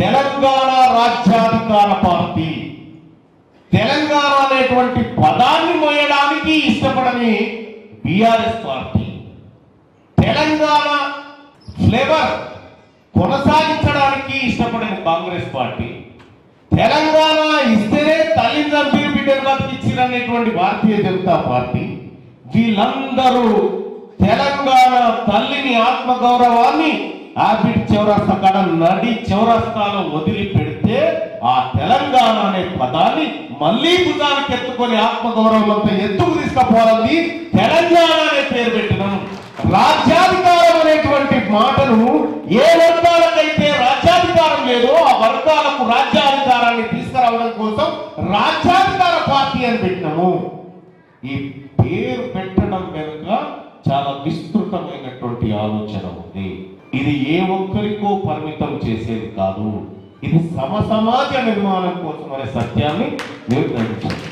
తెలంగాణ రాజ్యాధికార పార్టీ తెలంగాణ అనేటువంటి పదాన్ని మోయడానికి ఇష్టపడని బీఆర్ఎస్ పార్టీ. తెలంగాణ ఫ్లేవర్ కొనసాగించడానికి ఇష్టపడని కాంగ్రెస్ పార్టీ. తెలంగాణ ఇస్తేనే తల్లిని చంపిన బిడ్డను భారతీయ జనతా పార్టీ. వీళ్ళందరూ తెలంగాణ తల్లిని ఆత్మగౌరవాన్ని ఆబిడ్ చౌరస్తా కాడ నడి చౌరస్తాలో వదిలిపెడితే ఆ తెలంగాణ అనే పదాన్ని మళ్ళీ భుజానికి ఎత్తుకొని ఆత్మగౌరవం అంతా ఎత్తుకు తీసుకుపోవాలని తెలంగాణ అనే పేరు పెట్టినాం. రాజ్యాధికారం అనేటువంటి మాటను ఏ వర్గాలకైతే రాజ్యాధికారం లేదో ఆ వర్గాలకు రాజ్యాధికారాన్ని తీసుకురావడం కోసం రాజ్యాధికార పార్టీ అని పెట్టినాము. ఈ పేరు పెట్టడం వెనుక చాలా విస్తృతమైనటువంటి ఆలోచన ఉంది. ఇది ఏ ఒక్కరికో పరిమితం చేసేది కాదు. ఇది సమసమాజ నిర్మాణం కోసం అనే సత్యాన్ని నిర్ధారించాలి